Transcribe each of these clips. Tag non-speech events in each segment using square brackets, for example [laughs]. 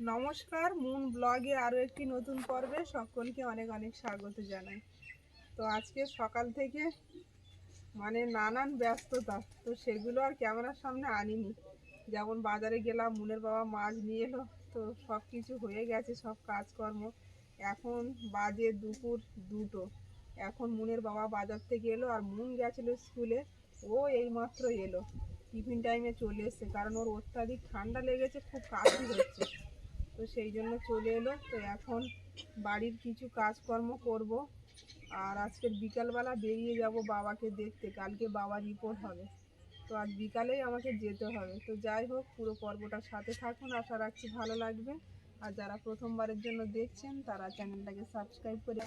নমস্কার, মুন ব্লগে আরও একটি নতুন পর্বে সকলকে অনেক অনেক স্বাগত জানাই। তো আজকে সকাল থেকে মানে নানান ব্যস্ততা, তো সেগুলো আর ক্যামেরার সামনে আনিনি। যেমন বাজারে গেলাম, মুনের বাবা মাছ নিয়ে এলো, তো সব কিছু হয়ে গেছে, সব কাজকর্ম। এখন বাজে দুপুর দুটো। এখন মুনের বাবা বাজার থেকে এলো আর মুন গেছিল স্কুলে, ও এইমাত্র এলো। টিফিন টাইমে চলে এসছে, কারণ ওর অত্যাধিক ঠান্ডা লেগেছে, খুব কাশি হচ্ছে। তো সেই জন্য চলে এলো। তো এখন বাড়ির কিছু কাজকর্ম করব। আর আজকের বিকালবেলা বেরিয়ে যাব বাবাকে দেখতে। কালকে বাবা রিপোর্ট হবে। তো আজ বিকালেই আমাকে যেতে হবে। তো যাই হোক, পুরো পর্বটার সাথে থাকুন। আশা রাখছি ভালো লাগবে। আর যারা প্রথমবারের জন্য দেখছেন, তারা চ্যানেলটাকে সাবস্ক্রাইব করে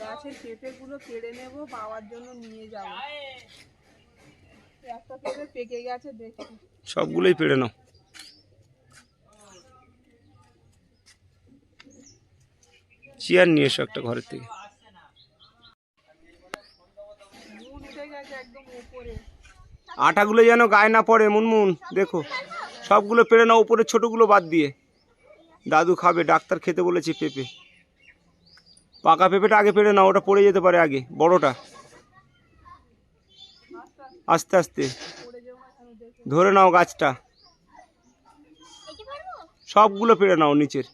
গাছের পেঁপেগুলো কেড়ে নেব বাবার জন্য নিয়ে যাব। একটা পেঁপে পেকে গেছে দেখছি সবগুলোই পেড়ে নাও। চেয়ার নিয়ে এসো একটা ঘরের থেকে আটাগুলো যেন গায়ে না পড়ে, মুনমুন, দেখো। সবগুলো পেড়ে নাও, উপরে ছোটোগুলো বাদ দিয়ে। দাদু খাবে, ডাক্তার খেতে বলেছে পেঁপে। পাকা পেঁপেটা আগে পেড়ে নাও, ওটা পড়ে যেতে পারে আগে, বড়টা। আস্তে আস্তে। না ধরে নাও গাছটা। সবগুলো পেড়ে নাও নিচের।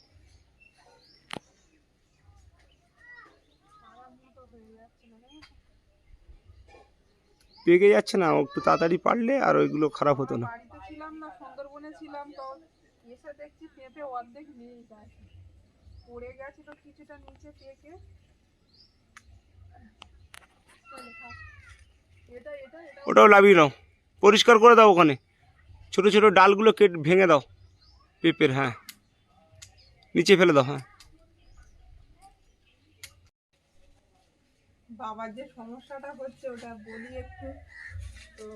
পেকে যাচ্ছে না একটু তাড়াতাড়ি পারলে আর ওইগুলো খারাপ হতো না। ছিলাম না সুন্দরবনে ছিলাম তো এসে দেখছি পেঁপে অর্ধেক নেই গাছে। পড়ে গেছিল কিছুটা নিচে পেকে। এটা এটা এটা। ওটাও লাভিয়ে নাও পরিষ্কার করে দাও ওখানে। ছোট ছোট ডালগুলো কেটে ভেঙে দাও পেঁপের হ্যাঁ। নিচে ফেলে দাও হ্যাঁ। বাবার যে সমস্যাটা হচ্ছে, ওটা বলি একটু। তো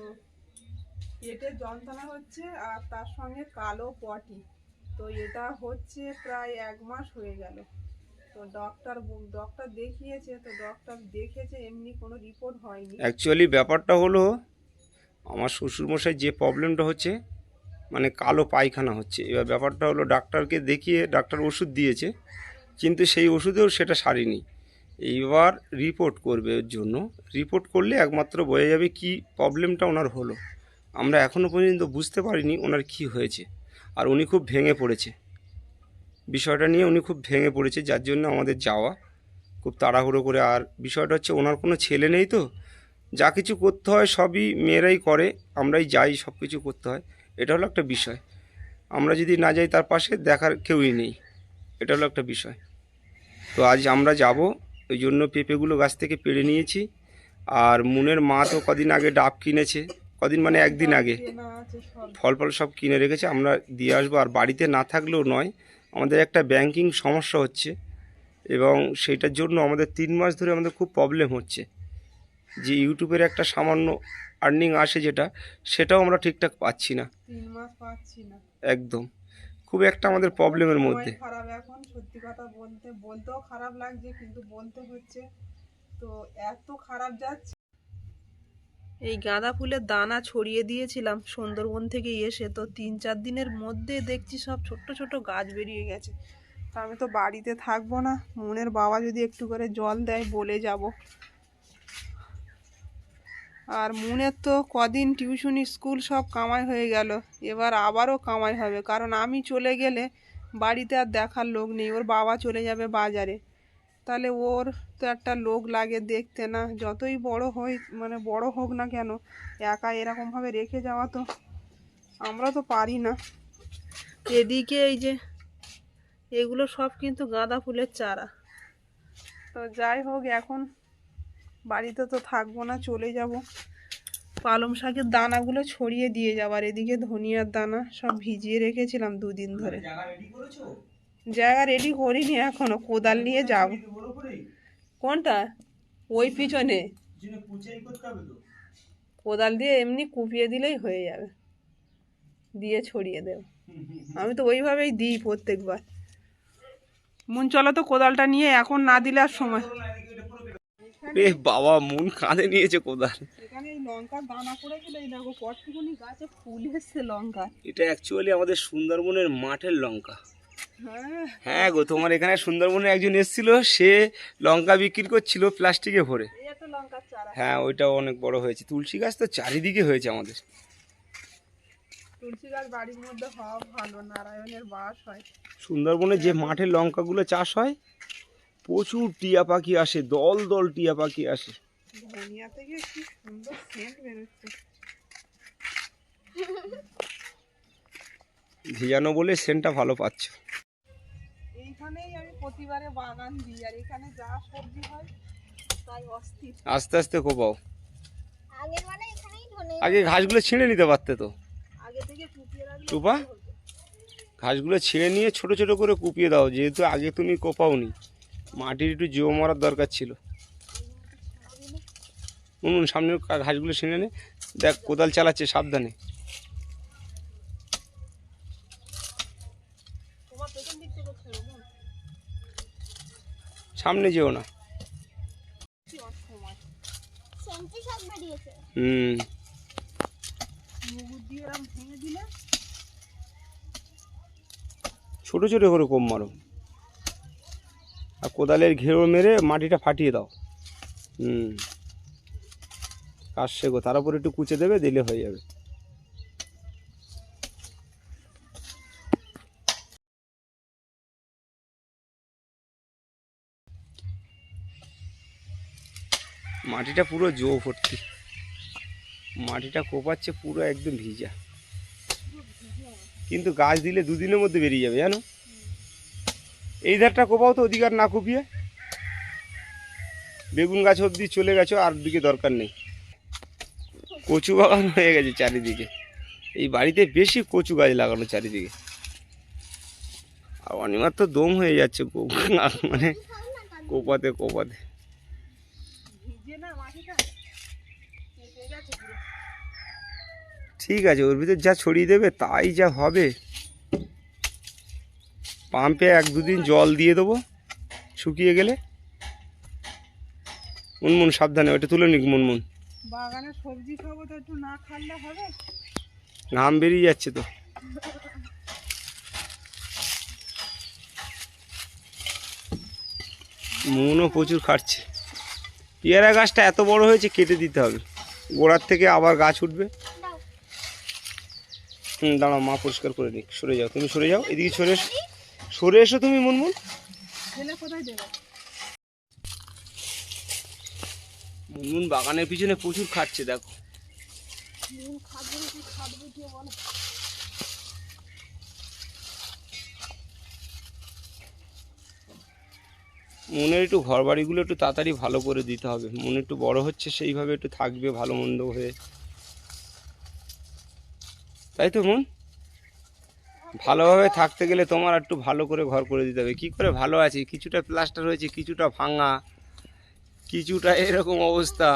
পেটের যন্ত্রণা হচ্ছে আর তার সঙ্গে কালো পটি। তো এটা হচ্ছে প্রায় এক মাস হয়ে গেল। তো ডক্টর ডক্টর দেখিয়েছে, তো ডক্টর দেখেছে, এমনি কোনো রিপোর্ট হয়নি। অ্যাকচুয়ালি ব্যাপারটা হলো, আমার শ্বশুরমশাই যে প্রবলেমটা হচ্ছে মানে কালো পায়খানা হচ্ছে। এবার ব্যাপারটা হলো ডাক্তারকে দেখিয়ে ডাক্তার ওষুধ দিয়েছে, কিন্তু সেই ওষুধেও সেটা সারেনি। এইবার রিপোর্ট করবে ওর জন্য। রিপোর্ট করলে একমাত্র বোঝা যাবে কি প্রবলেমটা ওনার হলো। আমরা এখনও পর্যন্ত বুঝতে পারিনি ওনার কি হয়েছে। আর উনি খুব ভেঙে পড়েছে। বিষয়টা নিয়ে উনি খুব ভেঙে পড়েছে, যার জন্য আমাদের যাওয়া খুব তাড়াহুড়ো করে। আর বিষয়টা হচ্ছে ওনার কোনো ছেলে নেই তো? যা কিছু করতে হয় সবই মেয়েরাই করে, আমরাই যাই সব কিছু করতে হয়। এটা হলো একটা বিষয়। আমরা যদি না যাই তার পাশে দেখার কেউই নেই। এটা হলো একটা বিষয়। তো আজ আমরা যাব ওই জন্য পেঁপেগুলো গাছ থেকে পেড়ে নিয়েছি। আর মুনের মা তো কদিন আগে ডাব কিনেছে। কদিন মানে একদিন আগে। ফল ফল সব কিনে রেখেছে। আমরা দিয়ে আসব। আর বাড়িতে না থাকলেও নয় আমাদের একটা ব্যাংকিং সমস্যা হচ্ছে এবং সেইটার জন্য আমাদের তিন মাস ধরে আমাদের খুব প্রবলেম হচ্ছে। যে ইউটিউবের একটা সামান্য আর্নিং আসে যেটা সেটাও আমরা ঠিকঠাক পাচ্ছি না। পাচ্ছি না। একদম। খুব একটা আমাদের প্রবলেমের মধ্যে। খারাপ এখন সত্যি কথা বলতে বলতেও খারাপ লাগছে কিন্তু বলতে হচ্ছে তো এত খারাপ যাচ্ছে। এই গাঁদা ফুলের দানা ছড়িয়ে দিয়েছিলাম সুন্দরবন থেকে এসে তো তিন চার দিনের মধ্যে দেখছি সব ছোট্ট ছোট গাছ বেরিয়ে গেছে। তা আমি তো বাড়িতে থাকব না মনের বাবা যদি একটু করে জল দেয় বলে যাব। আর মুনের তো কদিন টিউশনি, স্কুল সব কামাই হয়ে গেল। এবার আবারও কামাই হবে, কারণ আমি চলে গেলে বাড়িতে আর দেখার লোক নেই, ওর বাবা চলে যাবে বাজারে। তাহলে ওর তো একটা লোক লাগে দেখতে না, যতই বড় হই মানে বড় হোক না কেন, একা এরকমভাবে রেখে যাওয়া তো আমরা তো পারি না। এদিকে এই যে, এগুলো সব কিন্তু গাঁদা ফুলের চারা। তো যাই হোক, এখন বাড়িতে তো থাকব না চলে যাব। পালং শাকের দানাগুলো ছড়িয়ে দিয়ে যাবার এদিকে ধনিয়ার দানা সব ভিজিয়ে রেখেছিলাম দুদিন ধরে। জায়গা রেডি করিনি এখনও কোদাল নিয়ে যাব। কোনটা? ওই পিছনে। কোদাল দিয়ে এমনি কুপিয়ে দিলেই হয়ে যাবে। দিয়ে ছড়িয়ে দেব। আমি তো ওইভাবেই দিই প্রত্যেকবার। মন চলো তো কোদালটা নিয়ে এখন না দিলে আর সময় এ বাবা মন কাঁধে নিয়েছে কোদাল। এখানে এই লঙ্কার দানা পড়েছিল এই দেখো কতটুকুনি গাছে ফুল এসছে লঙ্কা এটা অ্যাকচুয়ালি আমাদের সুন্দরবনের মাঠের লঙ্কা। হ্যাঁ। হ্যাঁ গো তোমার এখানে সুন্দরবনে একজন এসেছিল সে লঙ্কা বিক্রি করছিল প্লাস্টিকে ভরে। হ্যাঁ ওইটাও অনেক বড় হয়েছে। তুলসী গাছ তো চারিদিকে হয়েছে আমাদের। তুলসী গাছ বাড়ির মধ্যে হওয়া ভালো নারায়ণের বাস হয়। সুন্দরবনে যে মাঠে লঙ্কাগুলো চাষ হয় প্রচুর টিয়া পাখি আসে দল দল টিয়া পাখি আসে। ভিজানো বলে সেন্টটা ভালো পাচ্ছ। এইখানেই আমি প্রতিবারে বাগান দিই আর এখানে যা সবজি হয় তাই অস্থির। আস্তে আস্তে কোপাও। আগের মানে এখানেই ধনে আগে ঘাসগুলো ছিঁড়ে নিতে পারতে তো। আগে থেকে টুকিয়ে রাখলে টুপা? ঘাসগুলো ছিঁড়ে নিয়ে ছোট ছোট করে কুপিয়ে দাও যেহেতু আগে তুমি কোপাওনি। মাটির একটু জিও মারার দরকার ছিল। উনুন, সামনে ঘাসগুলো ছিঁড়ে নে। দেখ, কোদাল চালাচ্ছে, সাবধানে। সামনে যেও না। হুম। ছোট ছোট করে কম মারো। আর কোদালের ঘেরো মেরে মাটিটা ফাটিয়ে দাও। হুম। কাজ শেখো, তার উপর একটু কুচে দেবে, দিলে হয়ে যাবে। মাটিটা পুরো জো ভর্তি। মাটিটা কোপাচ্ছে পুরো একদম ভিজা। কিন্তু গাছ দিলে দুদিনের মধ্যে বেরিয়ে যাবে, জানো? এই ধারটা কোপাও তো ওদিকে আর না কুপিয়ে। বেগুন গাছ অবধি চলে গেছো, আর দিকে দরকার নেই। কচু বাগান হয়ে গেছে চারিদিকে। এই বাড়িতে বেশি কচু গাছ লাগানো চারিদিকে। আর অনিমার তো দম হয়ে যাচ্ছে মানে কোপাতে কোপাতে। ঠিক আছে, ওর ভিতর যা ছড়িয়ে দেবে, তাই যা হবে। পাম্পে এক দুদিন জল দিয়ে দেবো শুকিয়ে গেলে। মুনমুন সাবধানে ওটা তুলে নিক মুনমুন। বাগানে সবজি খাব তো একটু না খাললে হবে? ঘাম বেরিয়ে যাচ্ছে তো। মনও প্রচুর খাটছে। পেয়ারা গাছটা এত বড় হয়েছে কেটে দিতে হবে। গোড়ার থেকে আবার গাছ উঠবে। হুম দাঁড়াও মা পরিষ্কার করে নিক। সরে যাও তুমি সরে যাও এদিকে সরে এসো। সরে এসো তুমি মুনমুন। ছেলে কোথায় দেবে? মুনমুন বাগানের পিছনে প্রচুর খাচ্ছে দেখো। মনের একটু ঘর বাড়িগুলো একটু তাড়াতাড়ি ভালো করে দিতে হবে। মন একটু বড় হচ্ছে সেইভাবে একটু থাকবে ভালো মন্দ হয়ে। তাই তো মন ভালোভাবে থাকতে গেলে তোমার একটু ভালো করে ঘর করে দিতে হবে। কি করে ভালো আছে? কিছুটা প্লাস্টার হয়েছে কিছুটা ভাঙা কিছুটা এরকম অবস্থা।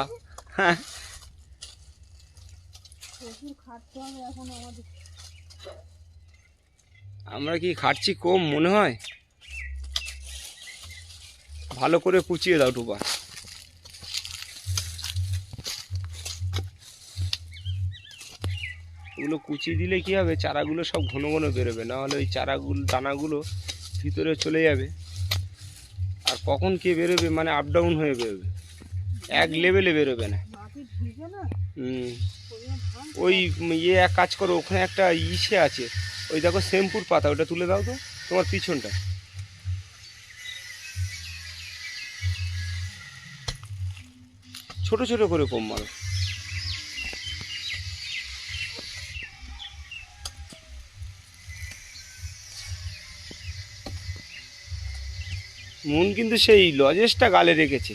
হ্যাঁ। আমরা কি খাটছি কম মনে হয়? ভালো করে কুচিয়ে দাও টুপা। ওগুলো কুচিয়ে দিলে কি হবে? চারাগুলো সব ঘন ঘন বেরোবে। না হলে ওই চারাগুলো দানাগুলো ভিতরে চলে যাবে। আর কখন কে বেরোবে? মানে আপ ডাউন হয়ে বেরোবে। এক লেভেলে বেরোবে না। ওই ইয়ে এক কাজ করো ওখানে একটা ইসে আছে। ওই দেখো শ্যাম্পুর পাতা ওটা তুলে দাও তো। তোমার পিছনটা। ছোট ছোট করে কম মারো। মুন কিন্তু সেই লজেসটা গালে রেখেছে।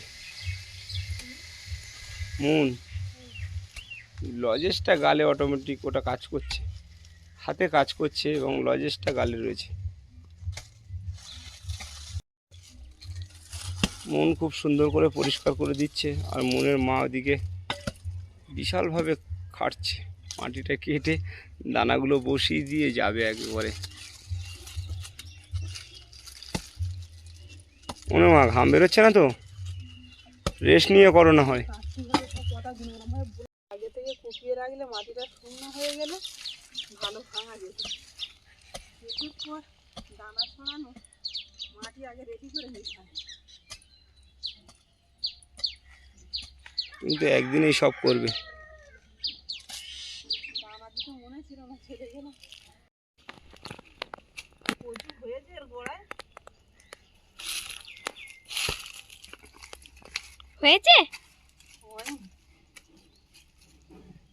মন। লজেসটা গালে অটোমেটিক ওটা কাজ করছে। হাতে কাজ করছে এবং লজেসটা গালে রয়েছে। মন খুব সুন্দর করে পরিষ্কার করে দিচ্ছে আর মনের মা ওদিকে বিশালভাবে খাটছে। মাটিটা কেটে দানাগুলো বসিয়ে দিয়ে যাবে একেবারে। মনে মা, ঘাম বেরোচ্ছে না তো? রেস্ট নিয়ে করো না হয়। আগে থেকে কুপিয়ে রাখলে মাটিটা হয়ে ভালো ভাঙা দানা ছড়ানো মাটি আগে রেডি করে নিতে কিন্তু একদিনেই সব করবে। মনে ছিল না, ছেড়ে গেল প্রচুর হয়েছে গোড়ায়। হয়েছে?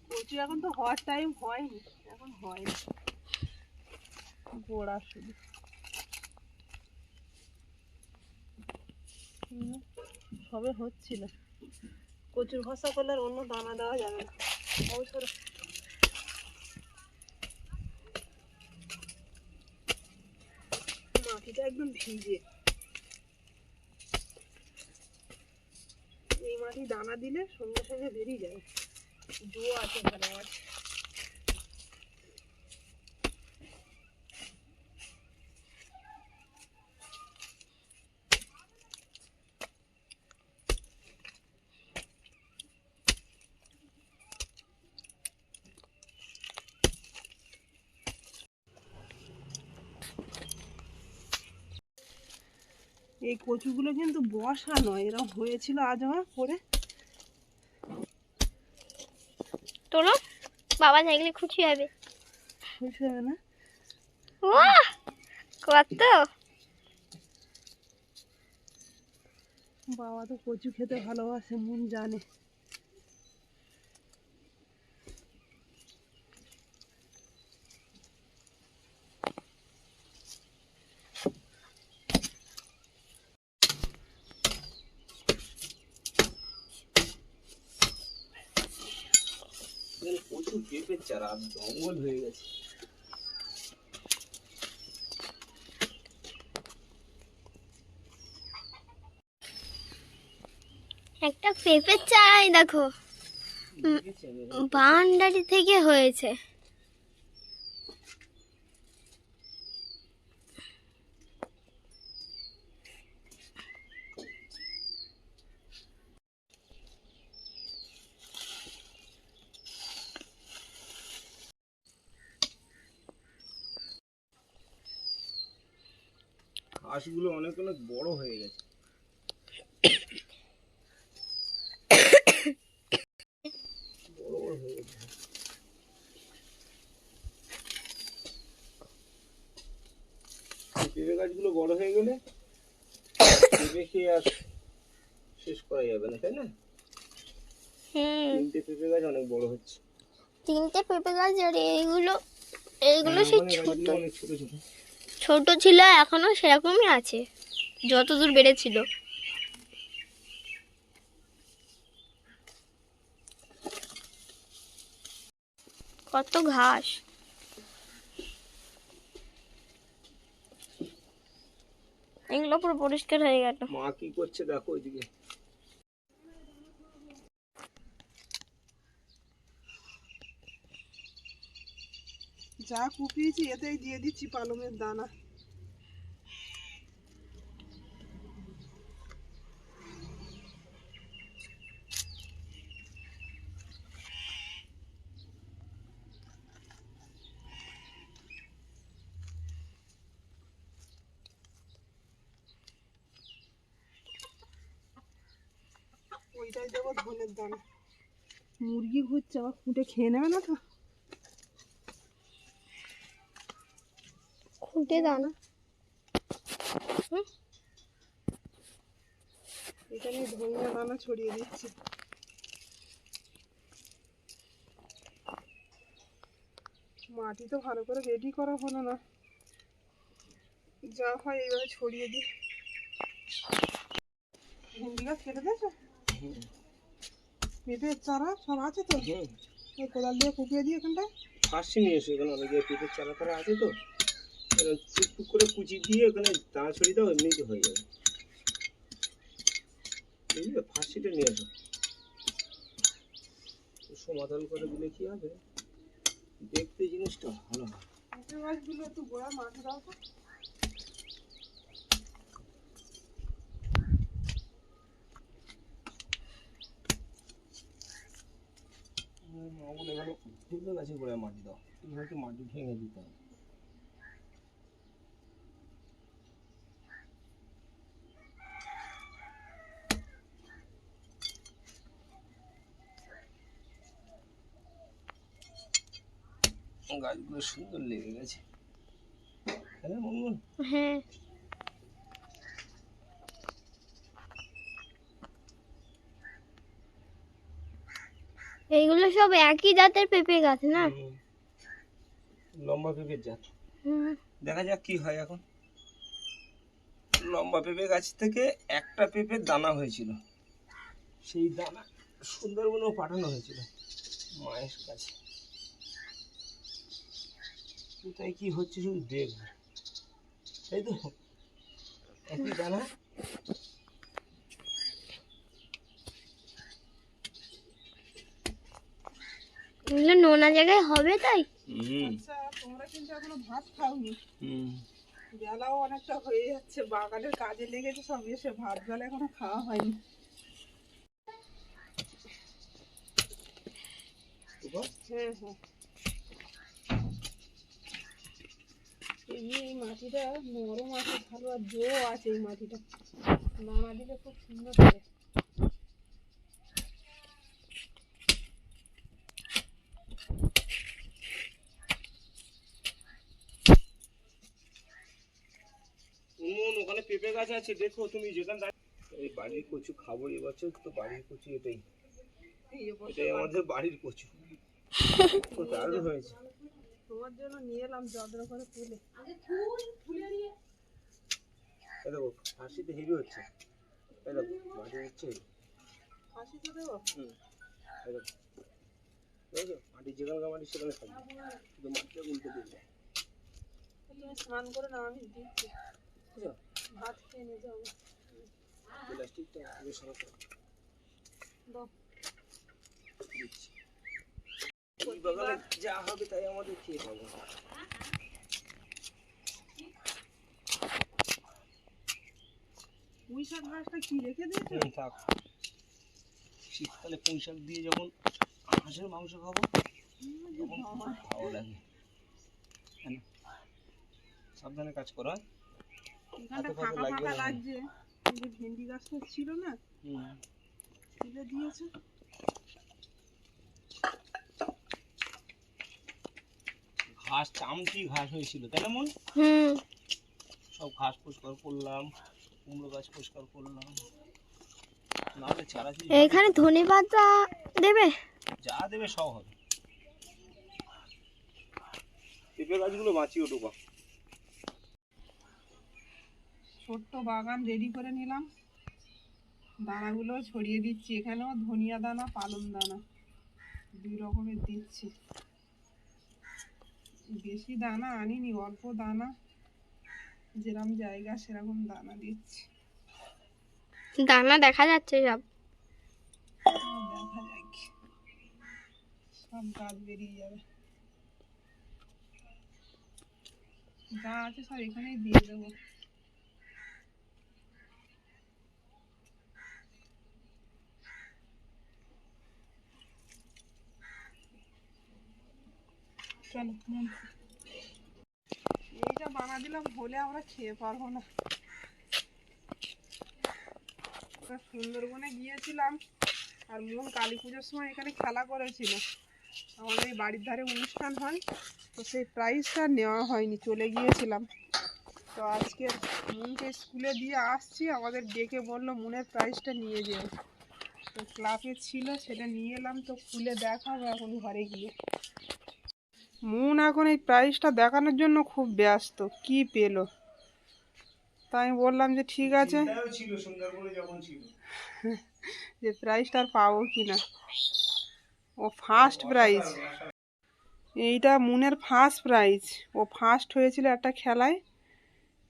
কচু এখন তো হওয়ার টাইম হয়নি, এখন হয়নি। গোড়া শুধু। সবে হচ্ছিল। কচুর ভসা করলে আর অন্য দানা দেওয়া যাবে না। অবসর। মাটিটা একদম ভিজে। এই দানা দিলে সঙ্গে সঙ্গে বেরিয়ে যায়। জো আছে ভালো আমার। এই কচুগুলো কিন্তু বসা নয় এরকম হয়েছিল আজ আমার পরে। তোলো বাবা দেখলে খুশি হবে। খুশি হবে না? কত? বাবা তো কচু খেতে ভালোবাসে মন জানে। চারা জঙ্গল হয়ে গেছে। একটা পেঁপের চারাই দেখো। বাউন্ডারি থেকে হয়েছে। ঘাসগুলো অনেক অনেক বড় হয়ে গেছে। বড় বড় হয়ে গেছে পেঁপে গাছগুলো বড় হয়ে গেলে পেঁপে খেয়ে আর শেষ করা যাবে না তাই না? তিনটে পেঁপে গাছ অনেক বড় হচ্ছে। তিনটে পেঁপে গাছ আর এইগুলো এইগুলো সেই মানে ছোট। ছোট ছোট। ছোট ছিল, এখনও সেরকমই আছে। যত দূর বেড়েছিল। কত ঘাস। এগুলো পুরো পরিষ্কার হয়ে গেল। মা কি করছে দেখো ওইদিকে। যা কুপিয়েছি, এতেই দিয়ে দিচ্ছি পালংয়ের দানা। ওইটাই দেবো ধনের দানা। মুরগি ঘুরছে, আবার ফুটে খেয়ে নেবে না তো? দানা এখানে ধনিয়া দানা ছড়িয়ে দিচ্ছি। মাটি তো ভালো করে রেডি করা হলো না। যা হয় এইভাবে ছড়িয়ে দিই। ভেন্ডি গাছ কেটে দিয়েছ? পেঁপের চারা সব আছে তো? কোদাল দিয়ে কুপিয়ে দিই এখানটায়? ফার্স্টে নিয়ে এসো এখানে অনেক পেঁপের চারা করা আছে তো। টুকটুক করে কুচি দিয়ে ওখানে দানা ছড়িয়ে দাও এমনিতে হয়ে যাবে। বুঝলে ফার্স্টে নিয়ে এসো সমাধান করে দিলে কি হবে? দেখতে জিনিসটা ভালো হয় পেঁপে একটু গোড়া মাটি দাও তো। মাটি দাও। মাটি ভেঙে দিতে হবে। গাছগুলো সুন্দর লেগে গেছে। হ্যাঁ মনমন হ্যাঁ। এইগুলো সব একই জাতের পেঁপে গাছ না? লম্বা পেঁপের জাত। হুম। দেখা যাক কি হয় এখন। লম্বা পেঁপে গাছ থেকে একটা পেঁপের দানা হয়েছিল। সেই দানা সুন্দরবনেও পাঠানো হয়েছিল। মায়ের কাছে। কোথায় কি হচ্ছে শুধু দেখব তাই তো? একই এগুলো নোনা জায়গায় হবে তাই? আচ্ছা তোমরা কিন্তু এখনও ভাত খাওনি। হুম। বেলাও অনেকটা হয়ে যাচ্ছে বাগানের কাজে লেগেছে সব এসে ভাত বেলা এখনও খাওয়া হয়নি। হ্যাঁ হ্যাঁ। এমনি এই মাটিটা নরম আছে ভালো আর জো আছে এই মাটিটা। নানা দিলে খুব সুন্দর হবে ওখানে পেঁপে গাছ আছে দেখো তুমি যেখানে এই বাড়ির কচু খাব এবছর তো বাড়ির কচু এটাই। এটাই আমাদের বাড়ির কচু। দারুণ হয়েছে। তোমার জন্য নিয়ে এলাম যত্ন করে তুলে। এই দেখো হাসিতে হেভি হচ্ছে। এই দেখো মাটি হচ্ছে। ফাঁসি তো দেবো? হুম এই দেখো। দেখো মাটি যেখানকার মাটি সেখানে থাকবে। শুধু মাটিটা উল্টে তুমি স্নান করে না আমি দিচ্ছি। বুঝছ? ভাত খেয়ে নিয়ে যাব। প্লাস্টিকটা সরাতে দাও। দিচ্ছি। ওই বাগানে যা হবে তাই আমাদের খেয়ে পাবো পুঁই শাক গাছটা কি রেখে দিয়েছ? থাক। শীতকালে পুঁই শাক দিয়ে যখন হাঁসের মাংস খাব তখন ভালো লাগে। সাবধানে কাজ করো হ্যাঁ? এখানটা ফাঁকা ফাঁকা লাগছে। যে ভেন্ডি গাছটা ছিল না তুলে দিয়েছে। ঘাস চামচি ঘাস হয়েছিল তাই না মন? সব ঘাস পরিষ্কার করলাম কুমড়ো গাছ পরিষ্কার করলাম। নাহলে চারা এখানে ধনে পাতা দেবে? যা দেবে সব হবে। পেঁপে গাছগুলো বাঁচিয়ে উঠুক ছোট্ট বাগান রেডি করে নিলাম। দানাগুলো ছড়িয়ে দিচ্ছি। এখানেও ধনিয়া দানা পালং দানা দুই রকমের দিচ্ছি। বেশি দানা আনিনি অল্প দানা। যেরকম জায়গা সেরকম দানা দিচ্ছি। দানা দেখা যাচ্ছে সব। দেখা যাক। সব গাছ বেরিয়ে যাবে। যা আছে সব এখানেই দিয়ে দেবো। এইটা বানা দিলাম হলে আমরা খেয়ে পারব না। সুন্দরবনে গিয়েছিলাম, আর মন কালী পুজোর সময় এখানে খেলা করেছিল। আমাদের এই বাড়ির ধারে অনুষ্ঠান হয়, তো সেই প্রাইজটা নেওয়া হয়নি, চলে গিয়েছিলাম। তো আজকে মুনকে স্কুলে দিয়ে আসছি, আমাদের ডেকে বলল মুনের প্রাইজটা নিয়ে যেও। তো ক্লাবে ছিল, সেটা নিয়ে এলাম, তো খুলে দেখাবো এখন ঘরে গিয়ে। মুন এখন এই প্রাইজটা দেখানোর জন্য খুব ব্যস্ত। কি পেল? তাই আমি বললাম যে ঠিক আছে। [laughs] যে প্রাইজটা আর পাবো কি না? ও ফার্স্ট প্রাইজ এইটা মুনের ফার্স্ট প্রাইজ ও ফার্স্ট হয়েছিল একটা খেলায়।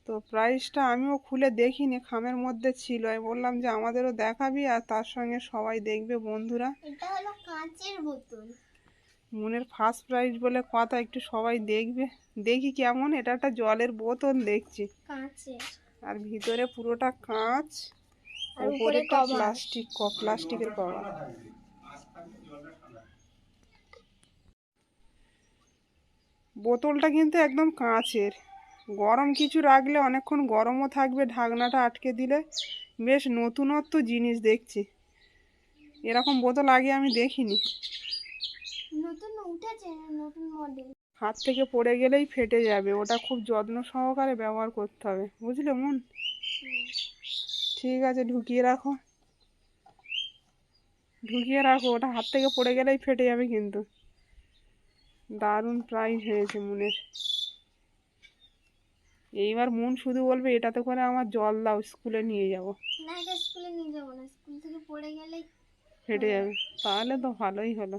তো প্রাইজটা আমিও খুলে দেখিনি খামের মধ্যে ছিল। আমি বললাম যে আমাদেরও দেখাবি আর তার সঙ্গে সবাই দেখবে বন্ধুরা। এটা হলো কাঁচের বোতল। মুনের ফার্স্ট প্রাইজ বলে কথা একটু সবাই দেখবে। দেখি কেমন এটা একটা জলের বোতল দেখছি। আর ভিতরে পুরোটা কাঁচ উপরে প্লাস্টিক প্লাস্টিকের কভার। বোতলটা কিন্তু একদম কাঁচের। গরম কিছু রাখলে অনেকক্ষণ গরমও থাকবে ঢাকনাটা আটকে দিলে বেশ নতুনত্ব জিনিস দেখছি। এরকম বোতল আগে আমি দেখিনি। নতুন উঠেছে নতুন মডেল হাত থেকে পড়ে গেলেই ফেটে যাবে ওটা খুব যত্ন সহকারে ব্যবহার করতে হবে বুঝলে মন? ঠিক আছে ঢুকিয়ে রাখো। ঢুকিয়ে রাখো ওটা হাত থেকে পড়ে গেলেই ফেটে যাবে কিন্তু। দারুণ প্রাইজ হয়েছে মুনের। এইবার মন শুধু বলবে এটাতে করে আমার জল দাও স্কুলে নিয়ে যাব। না স্কুলে নিয়ে যাব না স্কুল থেকে পড়ে গেলেই ফেটে যাবে তাহলে তো ভালোই হলো।